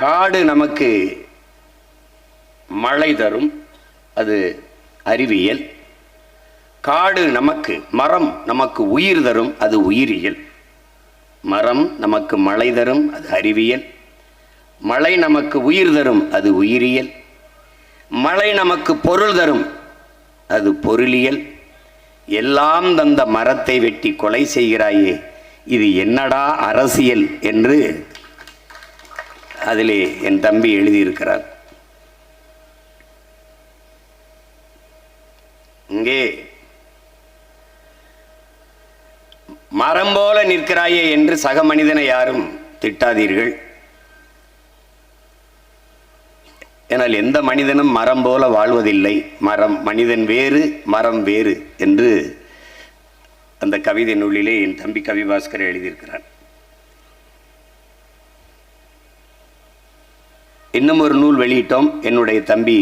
காடு நமக்கு மழை தரும். அது அறிவியல். காடு நமக்கு மரம் நமக்கு உயிர் தரும். அது உயிரியல். மரம் நமக்கு மழை தரும். அது அறிவியல். மழை நமக்கு உயிர் தரும். அது உயிரியல். மழை நமக்கு பொருள் தரும். அது பொருளியல். எல்லாம் தந்த மரத்தை வெட்டி கொலை செய்கிறாயே. இது என்னடா அரசியல் என்று அதிலே என் தம்பி எழுதியிருக்கிறார். இங்கே மரம் போல நிற்கிறாயே என்று சக மனிதனை யாரும் திட்டாதீர்கள். ஏனால் எந்த மனிதனும் மரம் போல வாழ்வதில்லை. மரம் மனிதன் வேறு மரம் வேறு என்று அந்த கவிதை நூலிலே என் தம்பி கவிபாஸ்கர் எழுதியிருக்கிறான் இன்னும் ஒரு நூல் வெளியிட்டோம். என்னுடைய தம்பி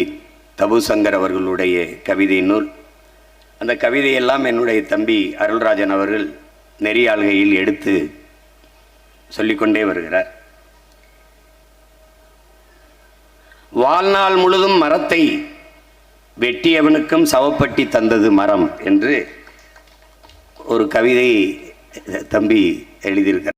தபுசங்கர் அவர்களுடைய கவிதை நூல். அந்த கவிதையெல்லாம் என்னுடைய தம்பி அருள்ராஜன் அவர்கள் நெறியாள்கையில் எடுத்து சொல்லிக்கொண்டே வருகிறார். வாழ்நாள் முழுதும் மரத்தை வெட்டியவனுக்கும் சவப்பட்டி தந்தது மரம் என்று ஒரு கவிதை தம்பி எழுதியிருக்கிறார்.